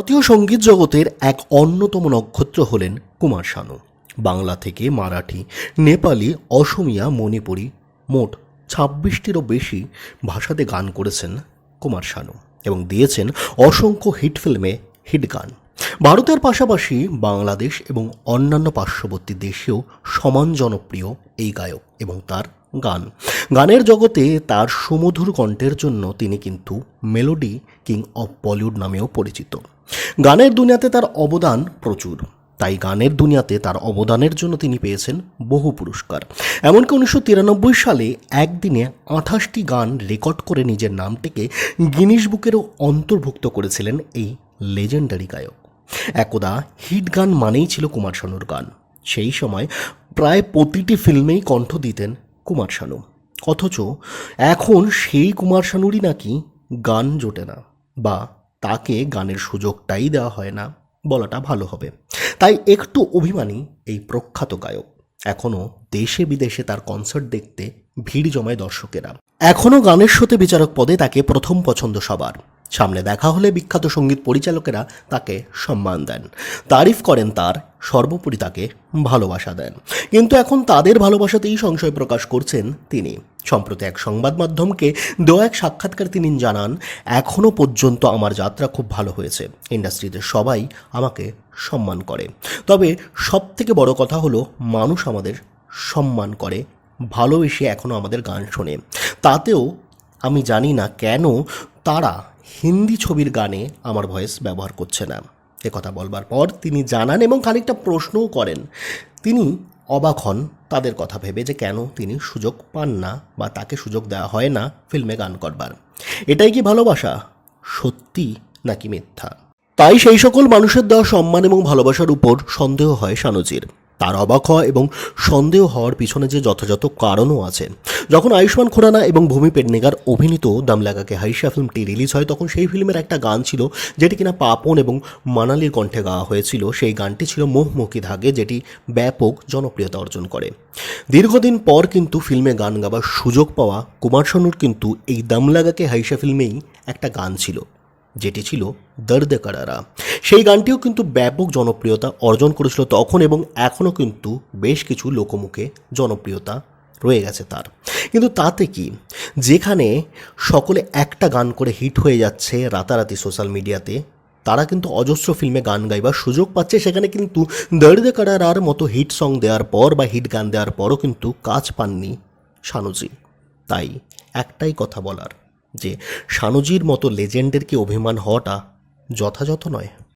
ভারতীয় সংগীত জগতের এক অন্যতম নক্ষত্র হলেন কুমার শানু। বাংলা থেকে মারাঠি, নেপালি, অসমিয়া, মণিপুরি মোট ছাব্বিশটিরও বেশি ভাষাতে গান করেছেন কুমার শানু এবং দিয়েছেন অসংখ্য হিট ফিল্মে হিট গান। ভারতের পাশাপাশি বাংলাদেশ এবং অন্যান্য পার্শ্ববর্তী দেশেও সমান জনপ্রিয় এই গায়ক এবং তার গান। গানের জগতে তার সুমধুর কণ্ঠের জন্য তিনি কিন্তু মেলোডি কিং অফ বলিউড নামেও পরিচিত। গানের দুনিয়াতে তার অবদান প্রচুর। তাই গানের দুনিয়াতে তার অবদানের জন্য তিনি পেয়েছেন বহু পুরস্কার। এমনকি উনিশশো তিরানব্বই সালে একদিনে আঠাশটি গান রেকর্ড করে নিজের নামটিকে গিনিস বুকেরও অন্তর্ভুক্ত করেছিলেন এই লেজেন্ডারি গায়ক। একদা হিট গান মানেই ছিল কুমার শানুর গান। সেই সময় প্রায় প্রতিটি ফিল্মেই কণ্ঠ দিতেন কুমার শানু। অথচ এখন সেই কুমার শানুরই নাকি গান জোটে না, বা তাকে গানের সুযোগটাই দেওয়া হয় না, বলাটা ভালো হবে। তাই একটু অভিমানী এই প্রখ্যাত গায়ক। এখনও দেশে বিদেশে তার কনসার্ট দেখতে ভিড় জমায় দর্শকেরা। এখনও গানের শোতে বিচারক পদে তাকে প্রথম পছন্দ সবার। সামনে দেখা হলে বিখ্যাত সংগীত পরিচালকেরা তাকে সম্মান দেন। তারিফ করেন তার, সর্বোপরি তাকে ভালোবাসা দেন। কিন্তু এখন তাদের ভালোবাসাতেই সংশয় প্রকাশ করছেন তিনি। সম্প্রতি এক সংবাদ মাধ্যমকে দেওয়া এক সাক্ষাৎকার তিনি জানান এখনও পর্যন্ত আমার যাত্রা খুব ভালো হয়েছে। ইন্ডাস্ট্রিতে সবাই আমাকে সম্মান করে। তবে সব থেকে বড় কথা হলো, মানুষ আমাদের সম্মান করে। ভালোবেসে এখনও আমাদের গান শোনে। তাতেও আমি জানি না কেন তারা হিন্দি ছবির গানে আমার ভয়েস ব্যবহার করছে না। কথা বলবার পর তিনি জানান এবং খানিকটা প্রশ্নও করেন। তিনি অবাক হন তাদের কথা ভেবে যে কেন তিনি সুযোগ পান না বা তাকে সুযোগ দেওয়া হয় না ফিল্মে গান করবার। এটাই কি ভালোবাসা? সত্যি নাকি মিথ্যা? তাই সেই সকল মানুষের দেওয়া সম্মান এবং ভালোবাসার উপর সন্দেহ হয় শানুজির তার অবাক হওয়া এবং সন্দেহ হওয়ার পিছনে যে যথাযথ কারণও আছে। যখন আয়ুষ্মান খুরানা এবং ভূমি পেডনেগার অভিনীত দাম লাগাকে হাইশা ফিল্মটি রিলিজ হয়, তখন সেই ফিল্মের একটা গান ছিল যেটি কিনা পাপন এবং মানালির কণ্ঠে গাওয়া হয়েছিল। সেই গানটি ছিল মোহমুখী ধাগে, যেটি ব্যাপক জনপ্রিয়তা অর্জন করে। দীর্ঘদিন পর কিন্তু ফিল্মে গান গাবার সুযোগ পাওয়া কুমার শানুর কিন্তু এই দাম লাগাকে হাইশা ফিল্মেই একটা গান ছিল, যেটি ছিল দর্দ কারারা। সেই গানটিও কিন্তু ব্যাপক জনপ্রিয়তা অর্জন করেছিল তখন এবং এখনও কিন্তু বেশ কিছু লোকমুখে জনপ্রিয়তা রয়ে গেছে তার। কিন্তু তাতে কি? যেখানে সকলে একটা গান করে হিট হয়ে যাচ্ছে রাতারাতি সোশ্যাল মিডিয়াতে, তারা কিন্তু অজস্র ফিল্মে গান গাইবার সুযোগ পাচ্ছে। সেখানে কিন্তু দর্দ কারারার মতো হিট সং দেওয়ার পর বা হিট গান দেওয়ার পরও কিন্তু কাজ পাননি শানুজি। তাই একটাই কথা বলার, যে শানুজির মতো লেজেন্ডের কি অভিমান হওয়াটা যথাযথ নয়?